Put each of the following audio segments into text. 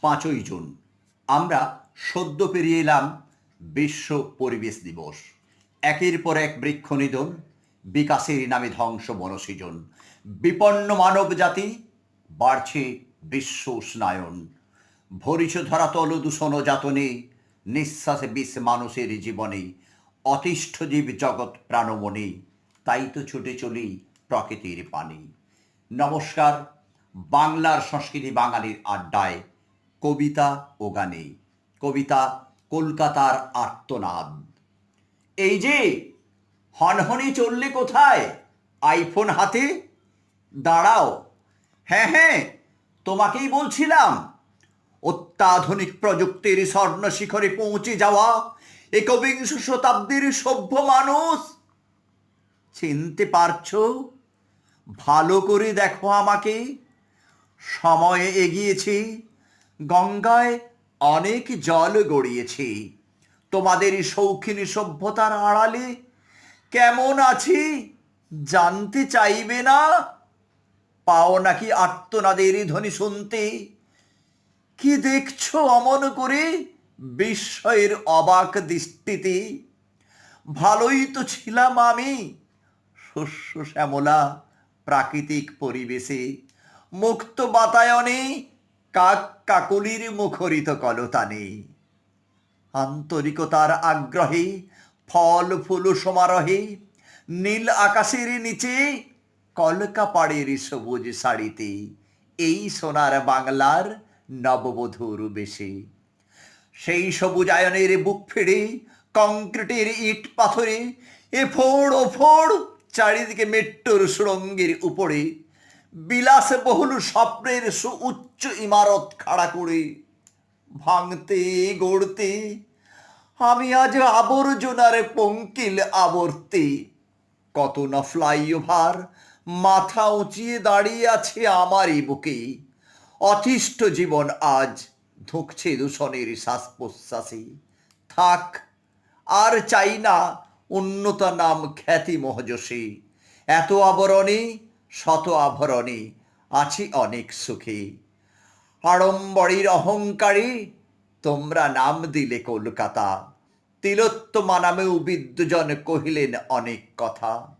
পাঁচই জুন। আমরা সদ্য পেরিয়ে এলাম বিশ্ব পরিবেশ দিবস। একের পর এক বৃক্ষ নিধন, বিকাশের নামে ধ্বংস বনসৃজন। বিপন্ন মানব জাতি, বাড়ছে বিশ্ব উষ্ণায়ন। ভরিছ ধরাতল দূষণ যাতনে, নিঃশ্বাসে বিষ মানুষের জীবনে, অতিষ্ঠ জীব জগৎ প্রাণমনে, তাই তো ছুটে চলি প্রকৃতির পানি। নমস্কার, বাংলার সংস্কৃতি বাঙালির আড্ডায়। কবিতা ও গানে। কবিতা কলকাতার আর্তনাদ। এই যে, হনহনি চললে কোথায়? আইফোন হাতে? দাঁড়াও। হ্যাঁ হ্যাঁ তোমাকেই বলছিলাম, অত্যাধুনিক প্রযুক্তির স্বর্ণ শিখরে পৌঁছে যাওয়া একবিংশ শতাব্দীর সভ্য মানুষ। চিনতে পারছ? ভালো করে দেখো আমাকে। সময়ে এগিয়েছি। গঙ্গায় অনেক জল গড়িয়েছি। তোমাদের শৌখিনী সভ্যতার আড়ালে কেমন আছি জানতে চাইবে না? পাও নাকি আর্তনাদের ধ্বনি শুনতে? কি দেখছ অমন করে বিস্ময়ের অবাক দৃষ্টিতে? ভালোই তো ছিলাম আমি, শস্য শ্যামলা প্রাকৃতিক পরিবেশে, মুক্ত বাতায়নে কাক কাকুলির মুখরিত কলতানে। আন্তরিকতার আগ্রহে, ফল ফুল সমারোহে, নীল আকাশের নিচে কলকা পাড়ের সবুজ শাড়িতে এই সোনার বাংলার নববধূর বেশে। সেই সবুজায়নের বুক ফেড়ে কংক্রিটের ইট পাথরে এ ফোড় ও ফোড় চারিদিকে মেট্টোর সুরঙ্গের উপরে বিলাস বহুল স্বপ্নের সুউচ্চ ইমারত খাড়া করে ভাঙতে গড়তে, আমি আজ আবর্জনার পঙ্কিল আবর্তে। কত না ফ্লাইওভার মাথা উঁচিয়ে দাঁড়িয়ে আছে আমারই বুকে। অতিষ্ঠ জীবন আজ ধুঁকছে দূষণের শ্বাস প্রশ্বাসে থাক, আর চাই না উন্নত নাম খ্যাতি মহযশী এত আবরণে শত আভরণে আছি অনেক সুখে। আড়ম্বরীর অহংকারী তোমরা নাম দিলে কলকাতা। তিলোত্তমা নামেও বিদ্যুজন কহিলেন অনেক কথা।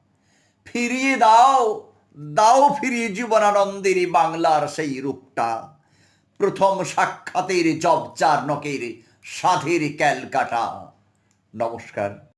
ফিরিয়ে দাও দাও ফিরিয়ে জীবনানন্দের বাংলার সেই রূপটা। প্রথম সাক্ষাতের জবচার নকের সাধের ক্যালকাটা। নমস্কার।